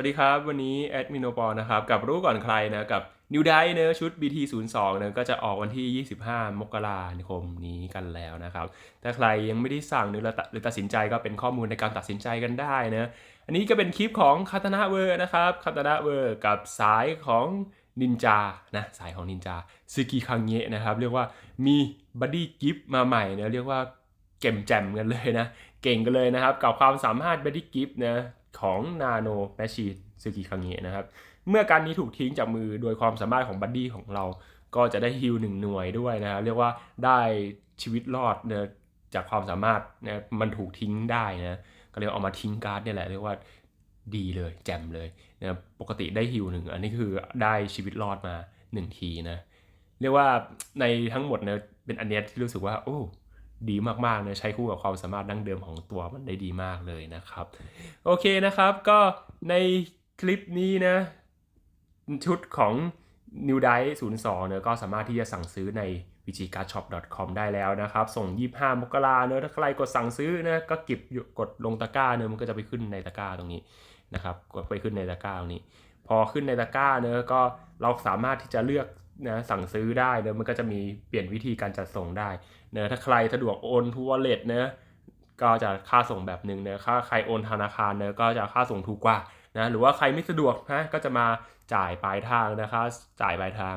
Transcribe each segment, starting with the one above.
วัสดีครับ วันนี้แอดมินโอปอนะครับ กับรู้ก่อนใครนะ กับนิวไดเนอะชุด BT02 เนะก็จะออกวันที่ 25 มกราคมนี้กันแล้วนะครับ ถ้าใครยังไม่ได้สั่งหรือหรือตัดสินใจก็เป็นข้อมูลในการตัดสินใจกันได้นะ อันนี้ก็เป็นคลิปของคาตานะเวอร์นะครับคาตานะเวอร์กับสายของนินจา นะ สายของนินจาซึกิคังเงะนะครับ เรียกว่ามีบัดดี้กิฟมาใหม่เนะเรียกว่าเก่มแจ่มกันเลยนะ เก่งกันเลยนะครับ กับความสามารถบัดดี้กิฟนะ ของนาโนแมชชีนซึกิคังเงะนะครับ เมื่อการนี้ถูกทิ้งจากมือโดยความสามารถของบัดดี้ของเรา ก็จะได้ฮิลหนึ่งหน่วยด้วยนะครับ เรียกว่าได้ชีวิตรอดนะจากความสามารถนะมันถูกทิ้งได้นะก็เรียกเอามาทิ้งการ์ดเนี่ยแหละเรียกว่าดีเลยแจ่มเลยนะปกติได้ฮิลหนึ่งอันนี้คือได้ชีวิตรอดมา 1 ทีนะ เรียกว่าในทั้งหมดเนี่ยเป็นอันเนี้ยที่รู้สึกว่า โอ้ ดีมากๆเลยใช้คู่กับความสามารถดั้งเดิมของตัวมันได้ดีมากเลยนะครับ โอเคนะครับก็ในคลิปนี้นะ ชุดของ New d i 02เนี่ยก็สามารถที่จะสั่งซื้อใน bgcardshop.com ได้แล้วนะครับ ส่ง 25 มกราเนอะถ้าใครกดสั่งซื้อนะก็เก็บกดลงตะกร้าเนอะมันก็จะไปขึ้นในตะกร้าตรงนี้นะครับกดไปขึ้นในตะกร้าตรงนี้ พอขึ้นในตะกร้าเนอะก็เราสามารถที่จะเลือก นะสั่งซื้อได้เนอะมันก็จะมีเปลี่ยนวิธีการจัดส่งได้เนอะถ้าใครสะดวกโอนทูวอลเล็ตเนอะก็จะค่าส่งแบบหนึ่งเนอะค่าใครโอนธนาคารเนอะก็จะค่าส่งถูกกว่านะหรือว่าใครไม่สะดวกนะก็จะมาจ่ายปลายทางนะครับจ่ายปลายทาง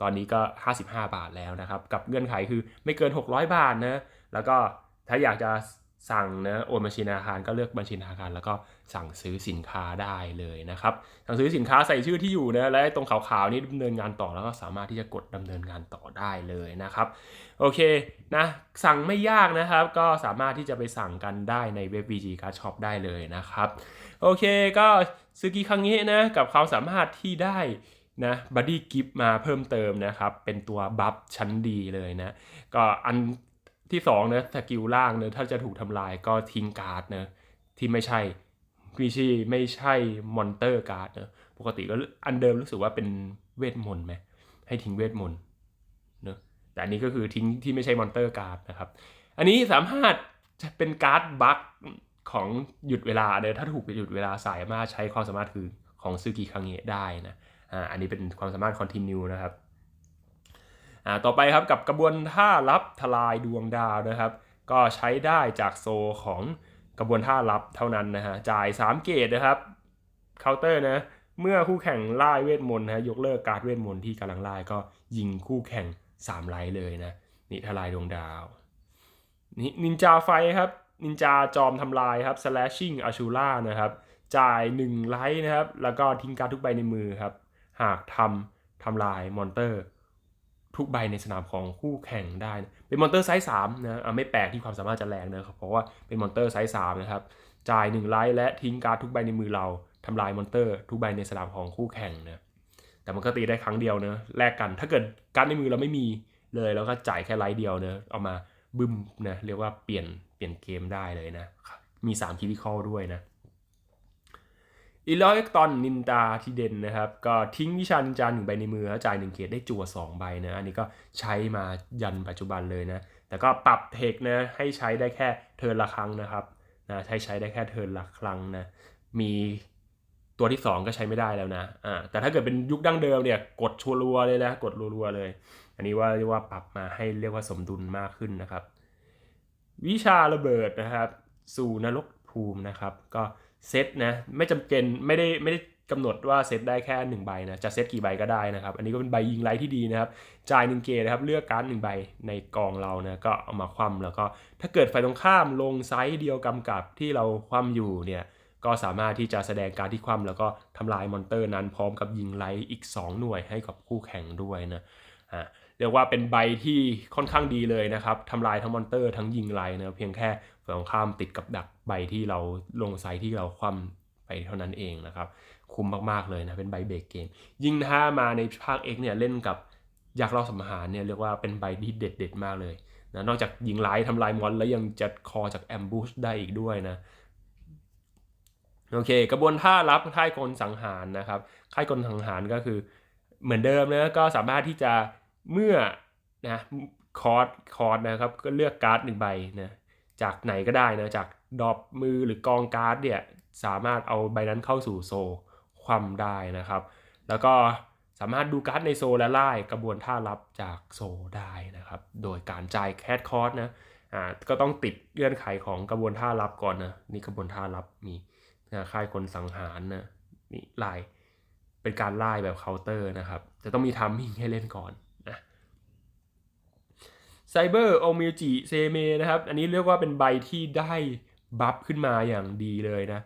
ตอนนี้ก็ 55 บาทแล้วนะครับ กับเงื่อนไขคือไม่เกิน 600 บาทนะแล้วก็ถ้าอยากจะ สั่งนะโอนบัญชีธนาคารก็เลือกบัญชีธนาคารแล้วก็สั่งซื้อสินค้าได้เลยนะครับสั่งซื้อสินค้าใส่ชื่อที่อยู่นะและตรงขาวๆนี้ดำเนินงานต่อแล้วก็สามารถที่จะกดดำเนินงานต่อได้เลยนะครับโอเคนะสั่งไม่ยากนะครับ ก็สามารถที่จะไปสั่งกันได้ในเว็บ VG Card Shop ได้เลยนะครับโอเคก็ซึกิคังเงะนะกับความสามารถที่ได้นะบัดดี้กิฟมาเพิ่มเติมนะครับ เป็นตัวบัฟชั้นดีเลยนะ ก็อัน ที่2นะสกิลล่างเนะถ้าจะถูกทำลายก็ทิ้งการ์ดเนะที่ไม่ใช่ไม่ใช่ไม่ใช่มอนเตอร์การ์ดเนะปกติก็อันเดิมรู้สึกว่าเป็นเวทมนต์ไหมให้ทิ้งเวทมนต์เนะแต่อันนี้ก็คือทิ้งที่ไม่ใช่มอนเตอร์การ์ดนะครับ อันนี้สามารถจะเป็นการ์ดบัคของหยุดเวลาเนยถ้าถูกหยุดเวลาสายมารถใช้ความสามารถคือของซึกิคังเงะได้นะอ่าอันนี้เป็นความสามารถคอนติเนียนะครับ อ่าต่อไปครับกับกระบวนท่ารับทลายดวงดาวนะครับ ก็ใช้ได้จากโซของกระบวนท่ารับเท่านั้นนะฮะจ่าย 3 เกตนะครับเคาน์เตอร์นะเมื่อคู่แข่งไล่เวทมนต์นะยกเลิกการเวทมนต์ที่กำลังไล่ก็ยิงคู่แข่ง 3 ไลท์เลยนะนี่ทลายดวงดาวน,นินจาไฟครับนินจาจอมทำลายครับ slashing ashura นะครับจ่าย 1 ไลท์นะครับ แล้วก็ทิ้งการทุกใบในมือครับ หากทำทำลายมอนเตอร์ ทุกใบในสนามของคู่แข่งได้ เป็นมอนเตอร์ไซส์3นะไม่แปลกที่ความสามารถจะแรงนะครับ เพราะว่าเป็นมอนเตอร์ไซส์3นะครับ จ่าย1ไลท์และทิ้งการทุกใบในมือเราทำลายมอนเตอร์ทุกใบในสนามของคู่แข่งนะ แต่มันก็ตีได้ครั้งเดียวเนะแลกกัน ถ้าเกิดการในมือเราไม่มีเลยแล้วก็จ่ายแค่ไลท์เดียวเนะเอามาบึ้มนะเรียกว่าเปลี่ยนเปลี่ยนเกมได้เลยนะ มี3คิวิคอลด้วยนะ อีลอยตอนนินตาที่เด่นนะครับ ก็ทิ้งวิชานินจาหนึ่งใบในมือแล้วจ่ายหนึ่งเกตได้จั่ว2ใบนะ อันนี้ก็ใช้มายันปัจจุบันเลยนะ แต่ก็ปรับเทคนะให้ใช้ได้แค่เทิร์นละครั้งนะครับนะใช้ใช้ได้แค่เทิร์นละครั้งนะ มีตัวที่ 2 ก็ใช้ไม่ได้แล้วนะอ่าแต่ถ้าเกิดเป็นยุคดั้งเดิมเนี่ยกดชัวรัวเลยนะกดรัวๆเลย อันนี้ว่าเรียกว่าปรับมาให้เรียกว่าสมดุลมากขึ้นนะครับ วิชาระเบิดนะครับ สู่นรกภูมินะครับ ก็ เซตนะไม่จำเป็นไม่ได้ไม่ได้กำหนดว่าเซตได้แค่1ใบนะจะเซตกี่ใบก็ได้นะครับ อันนี้ก็เป็นใบยิงไลท์ที่ดีนะครับ จ่ายหนึ่งเกนะครับ เลือกการ์ดหนึ่งใบในกองเรานะก็เอามาคว่ำแล้วก็ถ้าเกิดฝ่ายตรงข้ามลงไซส์เดียวกำกับที่เราคว่ำอยู่เนี่ยก็สามารถที่จะแสดงการที่คว่ำแล้วก็ทำลายมอนเตอร์นั้นพร้อมกับยิงไลท์อีก 2 หน่วยให้กับคู่แข่งด้วยนะอ่าเรียกว่าเป็นใบที่ค่อนข้างดีเลยนะครับทำลายทั้งมอนเตอร์ทั้งยิงไลนะเพียงแค่ ฝั่งข้ามติดกับดักใบที่เราลงไซที่เราคว่ำไปเท่านั้นเองนะครับ คุ้มมากๆเลยนะเป็นใบเบรกเกม ยิ่งถ้ามาในภาค X เนี่ยเล่นกับยักษ์เราสัมหารเนี่ยเรียกว่าเป็นใบที่เด็ดๆมากเลยนะนอกจากยิงไลท์ทำลายมอนแล้วยังจัดคอจากแอมบูชได้อีกด้วยนะโอเค กระบวนท่ารับค่ายกลสังหารนะครับค่ายกลสังหารก็คือเหมือนเดิมนะก็สามารถที่จะเมื่อนะคอร์ดคอร์ดนะครับก็เลือกการ์ดหนึ่งใบนะ จากไหนก็ได้นะ จากดอปมือหรือกองการ์ดเนี่ยสามารถเอาใบนั้นเข้าสู่โซความได้นะครับ แล้วก็สามารถดูการ์ดในโซและไล่กระบวนท่ารับจากโซได้นะครับ โดยการจ่ายแคดคอร์สนะอ่าก็ต้องติดเงื่อนไขของกระบวนท่ารับก่อนนะนี่กระบวนท่ารับมีนะค่ายคนสังหารนะนี่ไล่เป็นการไล่แบบเคาน์เตอร์นะครับ จะต้องมีทัมมิ่งให้เล่นก่อน ไซเบอร์โอมิจิเซเมนะครับ อันนี้เรียกว่าเป็นใบที่ได้บัฟขึ้นมาอย่างดีเลยนะ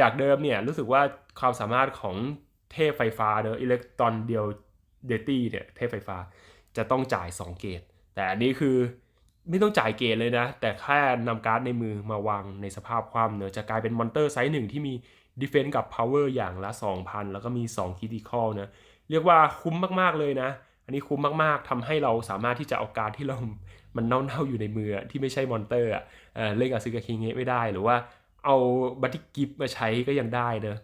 จากเดิมเนี่ยรู้สึกว่าความสามารถของเทพไฟฟ้าเนอะอิเล็กตรอนเดียวเดตี้เนี่ยเทพไฟฟ้าจะต้องจ่าย 2 เกต แต่อันนี้คือไม่ต้องจ่ายเกตเลยนะ แต่แค่นำการ์ดในมือมาวางในสภาพความเนอะจะกลายเป็นมอนเตอร์ไซส์หนึ่งที่มี Defense กับ Power อร์อย่างละ 2,000 แล้วก็มี2 Critical นะเรียกว่าคุ้มมากๆเลยนะ อันนี้คุ้มมากๆทำให้เราสามารถที่จะเอาการที่เรา มันเน่าๆอยู่ในมือที่ไม่ใช่มอนเตอร์เล่นกับซึกาคิงเงะไม่ได้ หรือว่าเอาบัตติกิฟมาใช้ก็ยังได้เนอะ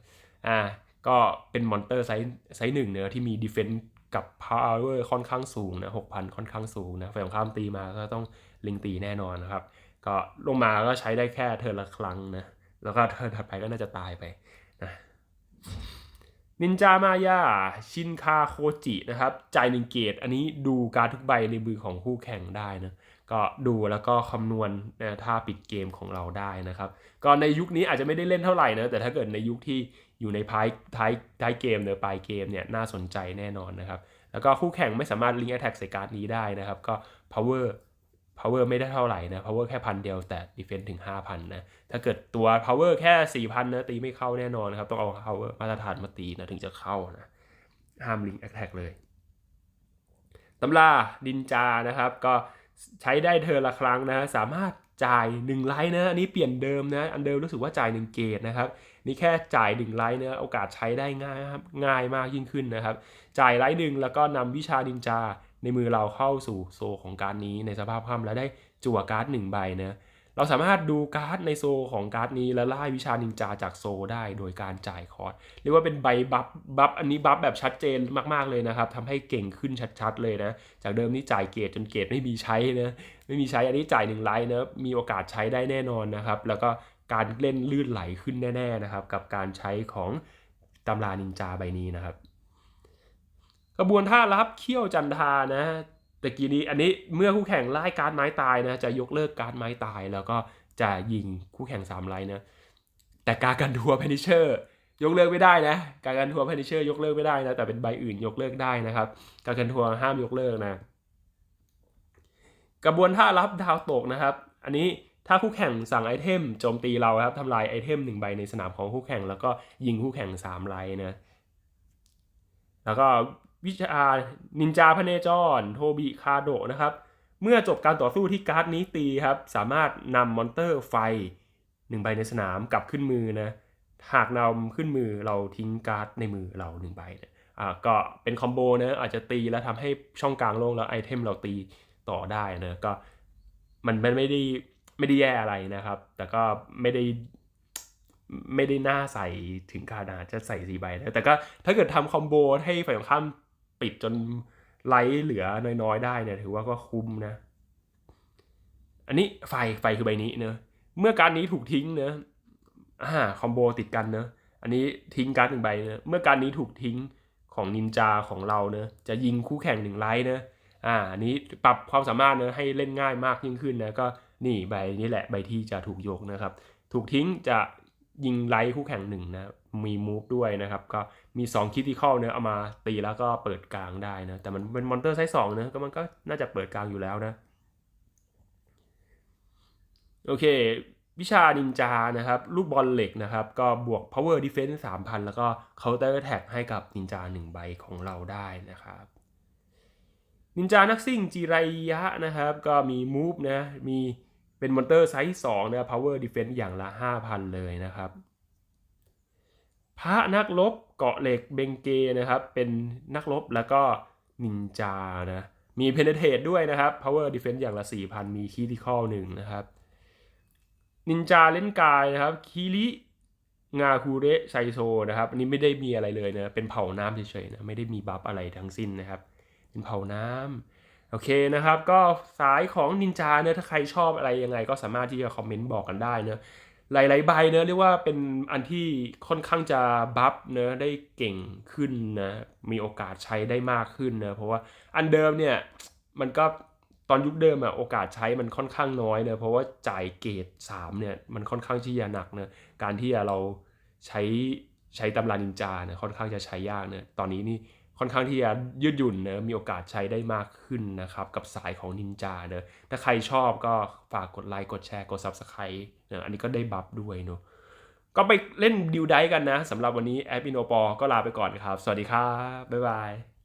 อ่าก็เป็นมอนเตอร์ไซส์ไซส์หนึ่งเนอะที่มี Defense กับ Power ค่อนข้างสูงนะ6,000ค่อนข้างสูงนะฝ่ายตรงข้ามตีมาก็ต้องลิงตีแน่นอนนะครับ ก็ลงมาก็ใช้ได้แค่เทิร์นละครั้งนะ แล้วก็เทิร์นถัดไปก็น่าจะตายไปนะ นินจามายาชินคาโคจินะครับจ่ายหนึ่งเกต อันนี้ดูการทุกใบในมือของคู่แข่งได้นะก็ดูแล้วก็คำนวณนะท่าปิดเกมของเราได้นะครับ ก็ในยุคนี้อาจจะไม่ได้เล่นเท่าไหร่นะแต่ถ้าเกิดในยุคที่อยู่ในท้ายท้ายท้ายเกมเนอปลายเกมเนี่ยน่าสนใจแน่นอนนะครับ แล้วก็คู่แข่งไม่สามารถลิงก์แอ t แทกใส่การ์ดนี้ได้นะครับ ก็ power power ไม่ได้เท่าไหร่นะ power แค่พันเดียวแต่ defense ถึง 5,000 นะ ถ้าเกิดตัว power แค่ 4,000 นะ ตีไม่เข้าแน่นอนนะครับ ต้องเอา power มาตรฐานมาตีนะ ถึงจะเข้านะ ห้าม link attack เลยตำราดินจานะครับ ก็ใช้ได้เธอละครั้งนะ สามารถจ่าย 1 ไลท์นะอันนี้เปลี่ยนเดิมนะ อันเดิมรู้สึกว่าจ่าย 1 เกตนะครับ นี่แค่จ่าย 1 ไลท์นะโอกาสใช้ได้ง่ายครับง่ายมากยิ่งขึ้นนะครับ จ่ายไลท์หนึ่งแล้วก็นำวิชาดินจา ในมือเราเข้าสู่โซของการดนี้ในสภาพคว่ำแล้วได้จั่วการ์ดหนึ่งใบนะเราสามารถดูการ์ดในโซของการ์ดนี้แล้วไล่วิชานินจาจากโซได้โดยการจ่ายคอร์สเรียกว่าเป็นใบบัฟบัฟอันนี้บัฟแบบชัดเจนมากๆเลยนะครับทำให้เก่งขึ้นชัดๆเลยนะ จากเดิมนี่จ่ายเกรดจนเกรดไม่มีใช้นะไม่มีใช้อันนี้จ่ายหนึ่งไลท์นะมีโอกาสใช้ได้แน่นอนนะครับ แล้วก็การเล่นลื่นไหลขึ้นแน่ ๆนะครับ กับการใช้ของตำรานินจาใบนี้นะครับ กระบวนท่ารับเขี้ยวจันทานะตะกี้นี้อันนี้เมื่อคู่แข่งไล่การไม้ตายนะจะยกเลิกการไม้ตาย แล้วก็จะยิงคู่แข่งสามไลน์นะแต่การกันทัวร์เพนิเชอร์ยกเลิกไม่ได้นะ การกันทัวร์เพนิเชอร์ยกเลิกไม่ได้นะแต่เป็นใบอื่นยกเลิกได้นะครับ การกันทัวร์ห้ามยกเลิกนะ กระบวนท่ารับดาวตกนะครับ อันนี้ถ้าคู่แข่งสั่งไอเทมโจมตีเราครับทำลายไอเทมหนึ่งใบในสนามของคู่แข่ง แล้วก็ยิงคู่แข่งสามไลน์นะแล้วก็ วิชานินจาพระเนจร โทบิคาโดนะครับ เมื่อจบการต่อสู้ที่การ์ดนี้ตีครับ สามารถนำมอนเตอร์ไฟหนึ่งใบในสนามกลับขึ้นมือนะ หากนำขึ้นมือเราทิ้งการ์ดในมือเราหนึ่งใบนะอ่าก็เป็นคอมโบนะอาจจะตีแล้วทำให้ช่องกลางโล่งแล้วไอเทมเราตีต่อได้นะก็มันมันไม่ได้ไม่ได้แย่อะไรนะครับ แต่ก็ไม่ได้ไม่ได้น่าใส่ถึงขนาดจะใส่สี่ใบนะแต่ก็ถ้าเกิดทำคอมโบให้ฝ่ายตรงข้าม ปิดจนไลท์เหลือน้อยๆได้เนี่ยถือว่าก็คุ้มนะ อันนี้ไฟไฟคือใบนี้เนอะเมื่อการนี้ถูกทิ้งเนอะอ่าคอมโบติดกันเนอะอันนี้ทิ้งการ์ดหนึ่งใบเนอะเมื่อการนี้ถูกทิ้งของนินจาของเราเนอะจะยิงคู่แข่งหนึ่งไลท์เนอะอ่าอันนี้ปรับความสามารถเนอะให้เล่นง่ายมากยิ่งขึ้นนะก็นี่ใบนี้แหละใบที่จะถูกยกนะครับ ถูกทิ้งจะ ยิงไลท์คู่แข่งหนึ่งนะ มีมูฟด้วยนะครับ ก็มี2คิดที่เข้าเนะเอามาตีแล้วก็เปิดกลางได้นะ แต่มันเป็นมอนเตอร์ไซส์สองนะก็มันก็น่าจะเปิดกลางอยู่แล้วนะ โอเค วิชานินจานะครับ ลูกบอลเหล็กนะครับ ก็บวก power defense 3,000 แล้วก็ counter attack ให้กับนินจา1ใบของเราได้นะครับนินจานักซิ่งจิไรยะนะครับ ก็มี move นะมี เป็นมอนเตอร์ไซส์2นะ power defense อย่างละ 5,000 เลยนะครับ พระนักรบเกาะเหล็กเบงเกนะครับ เป็นนักรบแล้วก็นินจานะ มีเพนเทตด้วยนะครับ power defense อย่างละ 4,000 มี critical หนึ่งนะครับ นินจาเล่นกายนะครับ คิริงาคูเรไซโซนะครับอันนี้ไม่ได้มีอะไรเลยนะ เป็นเผ่าน้ำเฉยๆนะ ไม่ได้มีบัฟอะไรทั้งสิ้นนะครับ เป็นเผ่าน้ำ โอเคนะครับ ก็สายของนินจาเนะถ้าใครชอบอะไรยังไงก็สามารถที่จะคอมเมนต์บอกกันได้เนะหลายๆใบเนอะเรียกว่าเป็นอันที่ค่อนข้างจะบัฟเนอะได้เก่งขึ้นนะมีโอกาสใช้ได้มากขึ้นนะเพราะว่าอันเดิมเนี่ยมันก็ตอนยุคเดิมอะโอกาสใช้มันค่อนข้างน้อยเนอะเพราะว่าจ่ายเกรด3เนี่ยมันค่อนข้างที่จะหนักเนอะการที่เราใช้ใช้ตำรานินจาเนี่ยค่อนข้างจะใช้ยากเนอะตอนนี้นี่ ค่อนข้างที่จะยืดหยุ่นเนอะมีโอกาสใช้ได้มากขึ้นนะครับ กับสายของนินจาเนอะถ้าใครชอบก็ฝากกดไลค์กดแชร์กด Subscribe เนะอันนี้ก็ได้บัฟด้วยเนอะก็ไปเล่นดิวไดกันนะสำหรับวันนี้แอดมินโอปอก็ลาไปก่อนครับ สวัสดีครับ บ๊ายบาย